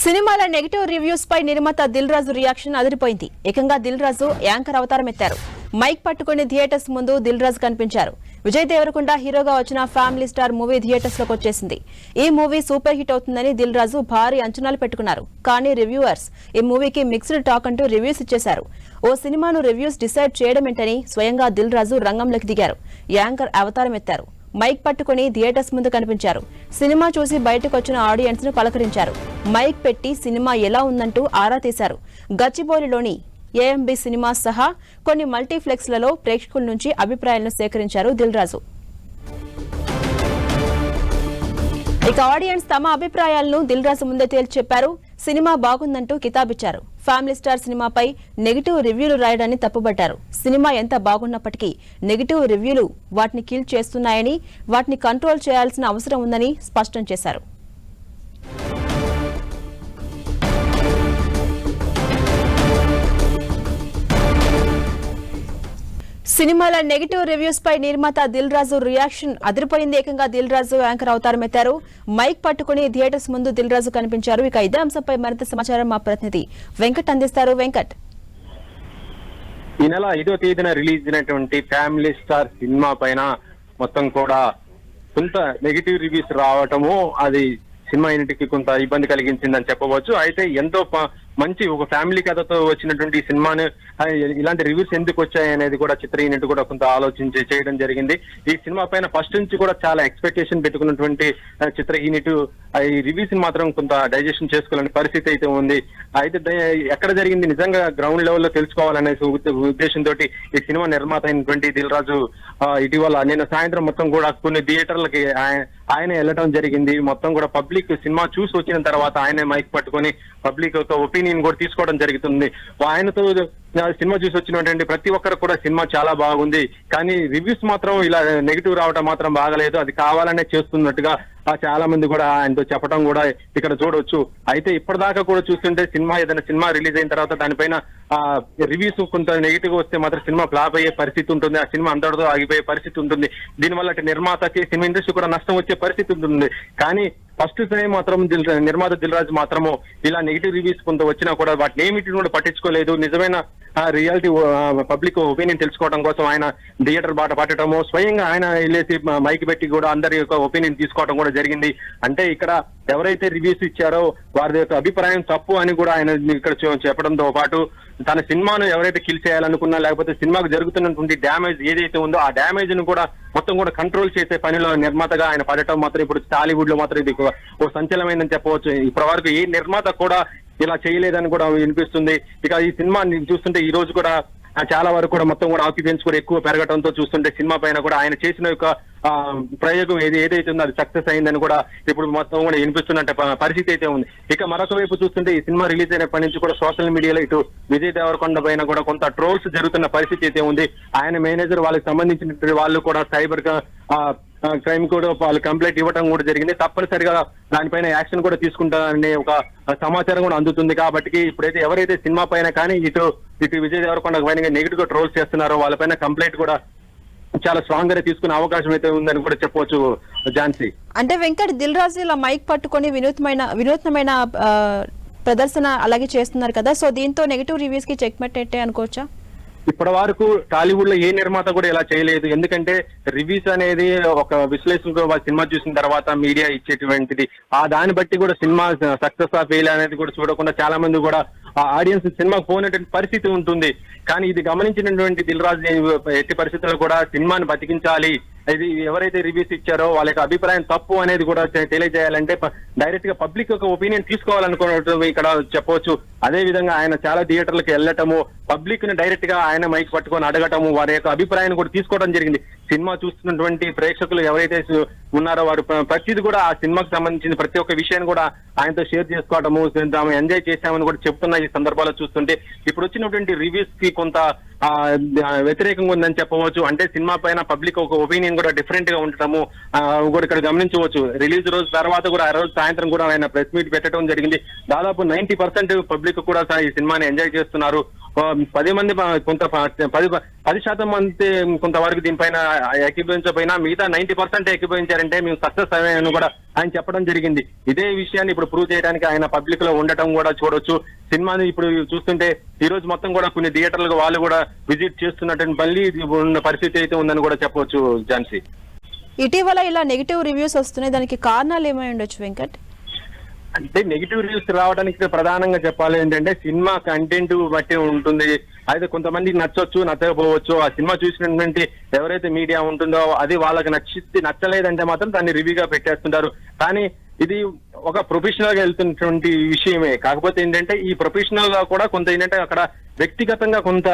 సినిమాల negative reviews పై నిర్మాత Dil Raju reaction అదిరిపోయింది. ఏకంగా దిల్ రాజు యాంకర్ అవతారం ఎత్తారు. మైక్ పట్టుకుని థియేటర్స్ ముందు దిల్ రాజు కనిపించారు. విజయ్ దేవరకొండ హీరోగా వచ్చిన ఫ్యామిలీ స్టార్ మూవీ థియేటర్స్లోకి వచ్చేసింది. ఈ మూవీ సూపర్ హిట్ అవుతుందని దిల్ రాజు భారీ అంచనాలు పెట్టుకున్నారు. కానీ రివ్యూవర్స్ ఈ మూవీకి మిక్స్డ్ టాక్ అంటూ రివ్యూస్ ఇచ్చేశారు. ఓ సినిమాను రివ్యూస్ డిసైడ్ చేయడం ఏంటని స్వయంగా దిల్ రాజు రంగంలోకి దిగారు. యాంకర్ అవతారం ఎత్తారు. మైక్ పట్టుకుని థియేటర్స్ ముందు కనిపించారు. సినిమా చూసి బయటకు వచ్చిన ఆడియన్స్ను పలకరించారు. మైక్ పెట్టి సినిమా ఎలా ఉందంటూ ఆరా తీశారు. గచ్చిబౌలిలోని ఏఎంబి సినిమా సహా కొన్ని మల్టీప్లెక్స్లలో ప్రేక్షకుల నుంచి అభిప్రాయాలను సేకరించారు దిల్ రాజు ఇక ఆడియన్స్ తమ అభిప్రాయాలను దిల్ రాజు ముందే తేల్చి చెప్పారు సినిమా బాగుందంటూ కితాబిచ్చారు. ఫ్యామిలీ స్టార్ సినిమాపై నెగిటివ్ రివ్యూలు రాయడాన్ని తప్పుబట్టారు. సినిమా ఎంత బాగున్నప్పటికీ నెగిటివ్ రివ్యూలు వాటిని కిల్ చేస్తున్నాయని వాటిని కంట్రోల్ చేయాల్సిన అవసరం ఉందని స్పష్టం చేశారు. సినిమాల నెగిటివ్ రివ్యూస్ పై నిర్మాత దిల్ రాజు రియాక్షన్ అదిరిపోయింది. ఏకంగా దిల్ రాజు యాంకర్ అవతారం ఎత్తారు. మైక్ పట్టుకుని థియేటర్స్ ముందు దిల్ రాజు కనిపించారు. ఇక ఇదే అంశంపై మరింత సమాచారం మా ప్రతినిధి వెంకట్ అందిస్తారు. వెంకట్. ఈ నెల ఐదో తేదీన రిలీజ్ అయినటువంటి ఫ్యామిలీ స్టార్ సినిమా పైన మొత్తం కూడా కొంత నెగిటివ్ రివ్యూస్ రావటము అది సినిమా ఇంటికి కొంత ఇబ్బంది కలిగించిందని చెప్పవచ్చు. అయితే ఎంతో మంచి ఒక ఫ్యామిలీ కథతో వచ్చినటువంటి ఈ సినిమాను ఇలాంటి రివ్యూస్ ఎందుకు వచ్చాయి అనేది కూడా చిత్ర యూనిట్ కూడా కొంత ఆలోచించి చేయడం జరిగింది. ఈ సినిమా పైన ఫస్ట్ నుంచి కూడా చాలా ఎక్స్పెక్టేషన్ పెట్టుకున్నటువంటి చిత్ర యూనిట్ ఈ రివ్యూస్ని మాత్రం కొంత డైజెషన్ చేసుకోవాలని పరిస్థితి అయితే ఉంది. అయితే ఎక్కడ జరిగింది నిజంగా గ్రౌండ్ లెవెల్లో తెలుసుకోవాలనే ఉద్దేశంతో ఈ సినిమా నిర్మాత అయినటువంటి దిల్ రాజు ఇటీవల నిన్న సాయంత్రం మొత్తం కూడా కొన్ని థియేటర్లకి ఆయన వెళ్ళడం జరిగింది. మొత్తం కూడా పబ్లిక్ సినిమా చూసి వచ్చిన తర్వాత ఆయనే మైక్ పట్టుకొని పబ్లిక్ ఒక ఒపీనియన్ కూడా తీసుకోవడం జరుగుతుంది. ఆయనతో సినిమా చూసి వచ్చినటువంటి ప్రతి ఒక్కరు కూడా సినిమా చాలా బాగుంది. కానీ రివ్యూస్ మాత్రం ఇలా నెగిటివ్ రావడం మాత్రం బాగలేదు. అది కావాలనే చేస్తున్నట్టుగా చాలా మంది కూడా ఆయనతో చెప్పడం కూడా ఇక్కడ చూడొచ్చు. అయితే ఇప్పటిదాకా కూడా చూస్తుంటే సినిమా ఏదైనా సినిమా రిలీజ్ అయిన తర్వాత దానిపైన ఆ రివ్యూస్ కొంత నెగిటివ్ వస్తే మాత్రం సినిమా ఫ్లాప్ అయ్యే పరిస్థితి ఉంటుంది. ఆ సినిమా అందరితో ఆగిపోయే పరిస్థితి ఉంటుంది. దీనివల్ల అటు నిర్మాతకి సినిమా ఇండస్ట్రీ కూడా నష్టం వచ్చే పరిస్థితి ఉంటుంది. కానీ ఫస్ట్ టైం మాత్రం దిల్ నిర్మాత దిల్ రాజు మాత్రము ఇలా నెగిటివ్ రివ్యూస్ కొంత వచ్చినా కూడా వాటిని ఏమిటి కూడా పట్టించుకోలేదు. నిజమైన రియాలిటీ పబ్లిక్ ఒపీనియన్ తెలుసుకోవడం కోసం ఆయన థియేటర్ బాట పట్టడము స్వయంగా ఆయన వెళ్ళేసి మైక్ పెట్టి కూడా అందరి యొక్క ఒపీనియన్ తీసుకోవడం కూడా జరిగింది. అంటే ఇక్కడ ఎవరైతే రివ్యూస్ ఇచ్చారో వారి యొక్క అభిప్రాయం తప్పు అని కూడా ఆయన ఇక్కడ చెప్పడంతో పాటు తన సినిమాను ఎవరైతే కిల్ చేయాలనుకున్నా లేకపోతే సినిమాకు జరుగుతున్నటువంటి డ్యామేజ్ ఏదైతే ఉందో ఆ డ్యామేజ్ను కూడా మొత్తం కూడా కంట్రోల్ చేసే పనిలో నిర్మాతగా ఆయన పడటం మాత్రం ఇప్పుడు టాలీవుడ్లో మాత్రం ఇది ఒక- ఓ సంచలమైందని చెప్పవచ్చు. ఇప్పటి వరకు ఏ నిర్మాత కూడా ఇలా చేయలేదని కూడా వినిపిస్తుంది. ఇక ఈ సినిమా చూస్తుంటే ఈ రోజు కూడా చాలా వరకు కూడా మొత్తం కూడా ఆక్యుపెన్స్ కూడా ఎక్కువ పెరగడంతో చూస్తుంటే సినిమా పైన కూడా ఆయన చేసిన యొక్క ప్రయోగం ఏది ఏదైతే ఉందో అది సక్సెస్ అయిందని కూడా ఇప్పుడు మొత్తం కూడా వినిపిస్తున్నట్టు పరిస్థితి అయితే ఉంది. ఇక మరొక వైపు చూస్తుంటే ఈ సినిమా రిలీజ్ అయినప్పటి నుంచి కూడా సోషల్ మీడియాలో ఇటు విజయ్ దేవరకొండ పైన కూడా కొంత ట్రోల్స్ జరుగుతున్న పరిస్థితి అయితే ఉంది. ఆయన మేనేజర్ వాళ్ళకి సంబంధించిన వాళ్ళు కూడా సైబర్గా ఆ, క్రైమ్ కూడా వాళ్ళు కంప్లైంట్ ఇవ్వడం కూడా జరిగింది. తప్పనిసరిగా దానిపైన యాక్షన్ కూడా తీసుకుంటారనే ఒక సమాచారం కూడా అందుతుంది కాబట్టి ఇప్పుడైతే ఎవరైతే సినిమా పైన కానీ ఇటు ఇటు విజయ్ దేవరకొండ పైన నెగిటివ్గా ట్రోల్స్ చేస్తున్నారో వాళ్ళపైన కంప్లైంట్ కూడా చాలా స్ట్రాంగ్ గానే తీసుకునే అవకాశం అయితే ఉందని కూడా చెప్పవచ్చు ఝాన్సీ. అంటే వెంకట్ దిల్ రాజు ఇలా మైక్ పట్టుకొని వినూత్నమైన వినూత్నమైన ప్రదర్శన అలాగే చేస్తున్నారు కదా. సో దీంతో నెగిటివ్ రివ్యూస్కి చెక్ పెట్టే అనుకోవచ్చా? ఇప్పటి వరకు టాలీవుడ్లో ఏ నిర్మాత కూడా ఇలా చేయలేదు. ఎందుకంటే రివ్యూస్ అనేది ఒక విశ్లేషణతో వాళ్ళ సినిమా చూసిన తర్వాత మీడియా ఇచ్చేటువంటిది. ఆ దాన్ని బట్టి కూడా సినిమా సక్సెస్ ఆ ఫెయిల్ అనేది కూడా చూడకుండా చాలా మంది కూడా ఆ ఆడియన్స్ సినిమాకి పోయినటువంటి పరిస్థితి ఉంటుంది. కానీ ఇది గమనించినటువంటి దిల్ రాజు ఎట్టి పరిస్థితుల్లో కూడా సినిమాని బతికించాలి. ఇది ఎవరైతే రివ్యూస్ ఇచ్చారో వాళ్ళ యొక్క అభిప్రాయం తప్పు అనేది కూడా తెలియజేయాలంటే డైరెక్ట్గా పబ్లిక్ యొక్క ఒపీనియన్ తీసుకోవాలనుకున్నట్టు ఇక్కడ చెప్పవచ్చు. అదే విధంగా ఆయన చాలా థియేటర్లకు వెళ్ళటము పబ్లిక్ని డైరెక్ట్గా ఆయన మైక్ పట్టుకొని అడగటము వారి యొక్క అభిప్రాయాన్ని కూడా తీసుకోవడం జరిగింది. సినిమా చూస్తున్నటువంటి ప్రేక్షకులు ఎవరైతే ఉన్నారో వారు ప్రతిదీ ప్రతిది కూడా ఆ సినిమాకి సంబంధించిన ప్రతి ఒక్క విషయాన్ని కూడా ఆయనతో షేర్ చేసుకోవటము తాము ఎంజాయ్ చేశామని కూడా చెప్తున్న ఈ సందర్భాల్లో చూస్తుంటే ఇప్పుడు వచ్చినటువంటి రివ్యూస్కి కొంత వ్యతిరేకంగా ఉందని చెప్పవచ్చు. అంటే సినిమా పైన పబ్లిక్ ఒక ఒపీనియన్ కూడా డిఫరెంట్గా ఉండటము కూడా ఇక్కడ గమనించవచ్చు. రిలీజ్ రోజు తర్వాత కూడా ఆ రోజు సాయంత్రం కూడా ఆయన ప్రెస్ మీట్ పెట్టడం జరిగింది. దాదాపు నైన్టీ పర్సెంట్ పబ్లిక్ కూడా ఈ సినిమాని ఎంజాయ్ చేస్తున్నారు. పది మంది కొంత పది పది శాతం మంది కొంతవరకు దీనిపైన ఏకీభవించకపోయినా మిగతా నైన్టీ పర్సెంట్ ఏకీభవించారంటే మేము సక్సెస్ అయ్యామని కూడా ఆయన చెప్పడం జరిగింది. ఇదే విషయాన్ని ఇప్పుడు ప్రూవ్ చేయడానికి ఆయన పబ్లిక్లో ఉండటం కూడా చూడొచ్చు. సినిమాని ఇప్పుడు చూస్తుంటే ఈ రోజు మొత్తం కూడా కొన్ని థియేటర్లకు వాళ్ళు కూడా విజిట్ చేస్తున్నట్టు మళ్ళీ ఉన్న పరిస్థితి అయితే ఉందని కూడా చెప్పవచ్చు ఝాన్సీ. ఇటీవల ఇలా నెగిటివ్ రివ్యూస్ వస్తున్నాయి. దానికి కారణాలు ఏమై ఉండొచ్చు వెంకట్? అంటే నెగిటివ్ రివ్యూస్ రావడానికి ప్రధానంగా చెప్పాలి ఏంటంటే సినిమా కంటెంట్ బట్టి ఉంటుంది. అయితే కొంతమందికి నచ్చొచ్చు నచ్చకపోవచ్చు. ఆ సినిమా చూసినటువంటి ఎవరైతే మీడియా ఉంటుందో అది వాళ్ళకి నచ్చి నచ్చలేదంటే మాత్రం దాన్ని రివ్యూగా పెట్టేస్తుంటారు. కానీ ఇది ఒక ప్రొఫెషనల్గా వెళ్తున్నటువంటి విషయమే. కాకపోతే ఏంటంటే ఈ ప్రొఫెషనల్గా కూడా కొంత ఏంటంటే అక్కడ వ్యక్తిగతంగా కొంత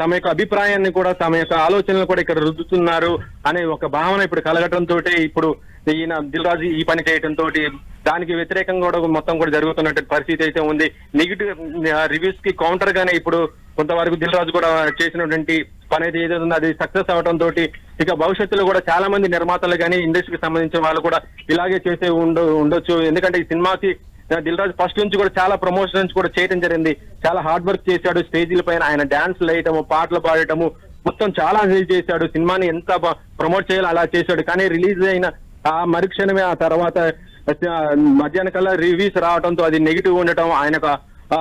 తమ యొక్క అభిప్రాయాన్ని కూడా తమ యొక్క ఆలోచనలు కూడా ఇక్కడ రుద్దుతున్నారు అనే ఒక భావన ఇప్పుడు కలగటం ఇప్పుడు ఈయన దిల్ రాజు ఈ పని చేయటం తోటి దానికి వ్యతిరేకంగా కూడా మొత్తం కూడా జరుగుతున్నటువంటి పరిస్థితి అయితే ఉంది. నెగిటివ్ రివ్యూస్కి కౌంటర్ గానే ఇప్పుడు కొంతవరకు దిల్ రాజు కూడా చేసినటువంటి పని అయితే ఏదైతే అది సక్సెస్ అవడం తోటి ఇక భవిష్యత్తులో కూడా చాలా మంది నిర్మాతలు కానీ ఇండస్ట్రీకి సంబంధించిన వాళ్ళు కూడా ఇలాగే చేసే ఉండ ఉండొచ్చు. ఎందుకంటే ఈ సినిమాకి దిల్ రాజు ఫస్ట్ నుంచి కూడా చాలా ప్రమోషన్స్ కూడా చేయడం జరిగింది. చాలా హార్డ్ వర్క్ చేశాడు. స్టేజీల పైన ఆయన డాన్స్ వేయటము పాటలు పాడటము మొత్తం చాలా హెల్ప్ చేశాడు. సినిమాని ఎంత ప్రమోట్ చేయాలో అలా చేశాడు. కానీ రిలీజ్ అయిన ఆ మరుక్షణమే ఆ తర్వాత మధ్యాహ్న కల్లా రివ్యూస్ రావడంతో అది నెగిటివ్ ఉండటం ఆయన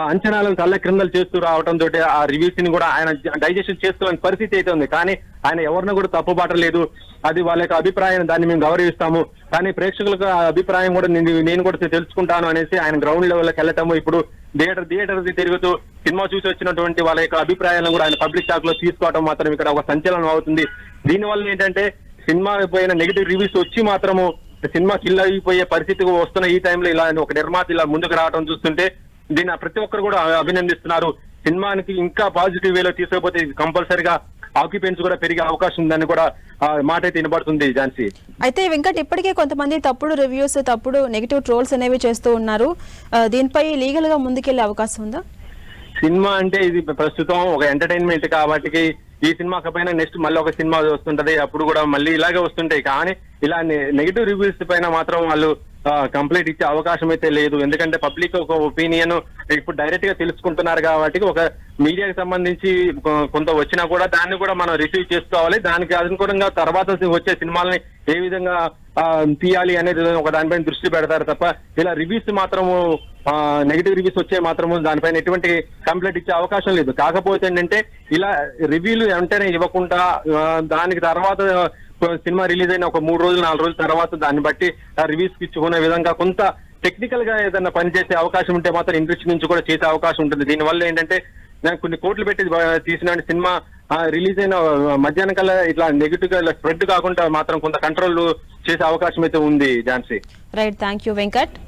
అంచనాలను తల్ల క్రిందలు చేస్తూ రావడం తోటి ఆ రివ్యూస్ని కూడా ఆయన డైజెషన్ చేసుకోవాలని పరిస్థితి అయితే ఉంది. కానీ ఆయన ఎవరిని కూడా తప్పుబాటలేదు. అది వాళ్ళ యొక్క అభిప్రాయం దాన్ని మేము గౌరవిస్తాము. కానీ ప్రేక్షకులకు అభిప్రాయం కూడా నేను నేను కూడా తెలుసుకుంటాను అనేసి ఆయన గ్రౌండ్ లెవెల్కి వెళ్ళటము ఇప్పుడు థియేటర్ థియేటర్ తిరుగుతూ సినిమా చూసి వచ్చినటువంటి వాళ్ళ యొక్క అభిప్రాయాలను కూడా ఆయన పబ్లిక్ టాక్లో తీసుకోవడం మాత్రం ఇక్కడ ఒక సంచలనం అవుతుంది. దీనివల్ల ఏంటంటే సినిమా పైన నెగిటివ్ రివ్యూస్ వచ్చి మాత్రము సినిమా కిల్ అయిపోయే పరిస్థితి వస్తున్న ఈ టైంలో ఇలా ఒక నిర్మాత ఇలా ముందుకు రావడం చూస్తుంటే దీన్ని ప్రతి ఒక్కరు కూడా అభినందిస్తున్నారు. సినిమానికి ఇంకా పాజిటివ్ వేలో తీసుకపోతే కంపల్సరిగా ఆక్యుపెన్స్ కూడా పెరిగే అవకాశం ఉందని కూడా మాట అయితే వినబడుతుంది ఝాన్సీ. అయితే వెంకట్ ఇప్పటికే కొంతమంది తప్పుడు రివ్యూస్ తప్పుడు నెగిటివ్ ట్రోల్స్ అనేవి చేస్తూ ఉన్నారు. దీనిపై లీగల్గా ముందుకెళ్ళే అవకాశం ఉందా? సినిమా అంటే ఇది ప్రస్తుతం ఒక ఎంటర్టైన్మెంట్ కాబట్టి ఈ సినిమా పైన నెక్స్ట్ మళ్ళీ ఒక సినిమా వస్తుంటది. అప్పుడు కూడా మళ్ళీ ఇలాగే వస్తుంటాయి. కానీ ఇలా నెగిటివ్ రివ్యూస్ పైన మాత్రం వాళ్ళు కంప్లైంట్ ఇచ్చే అవకాశం అయితే లేదు. ఎందుకంటే పబ్లిక్ ఒక ఒపీనియన్ ఇప్పుడు డైరెక్ట్గా తెలుసుకుంటున్నారు కాబట్టి ఒక మీడియాకి సంబంధించి కొంత వచ్చినా కూడా దాన్ని కూడా మనం రిసీవ్ చేసుకోవాలి. దానికి అనుగుణంగా తర్వాత వచ్చే సినిమాలని ఏ విధంగా తీయాలి అనేది ఒక దానిపైన దృష్టి పెడతారు తప్ప ఇలా రివ్యూస్ మాత్రము నెగిటివ్ రివ్యూస్ వచ్చే మాత్రము దానిపైన ఎటువంటి కంప్లైంట్ ఇచ్చే అవకాశం లేదు. కాకపోతే ఏంటంటే ఇలా రివ్యూలు వెంటనే ఇవ్వకుండా దానికి తర్వాత సినిమా రిలీజ్ అయిన ఒక మూడు రోజులు నాలుగు రోజుల తర్వాత దాన్ని బట్టి రివ్యూస్ ఇచ్చుకునే విధంగా కొంత టెక్నికల్గా ఏదైనా పని చేసే అవకాశం ఉంటే మాత్రం ఇండస్ట్రీ నుంచి కూడా చేసే అవకాశం ఉంటుంది. దీనివల్ల ఏంటంటే నేను కొన్ని కోట్లు పెట్టి తీసిన సినిమా రిలీజ్ అయిన మధ్యాహ్నం కల్లా ఇట్లా నెగిటివ్గా స్ప్రెడ్ కాకుండా మాత్రం కొంత కంట్రోల్ చేసే అవకాశం అయితే ఉంది Jhansi. Right thank you Venkat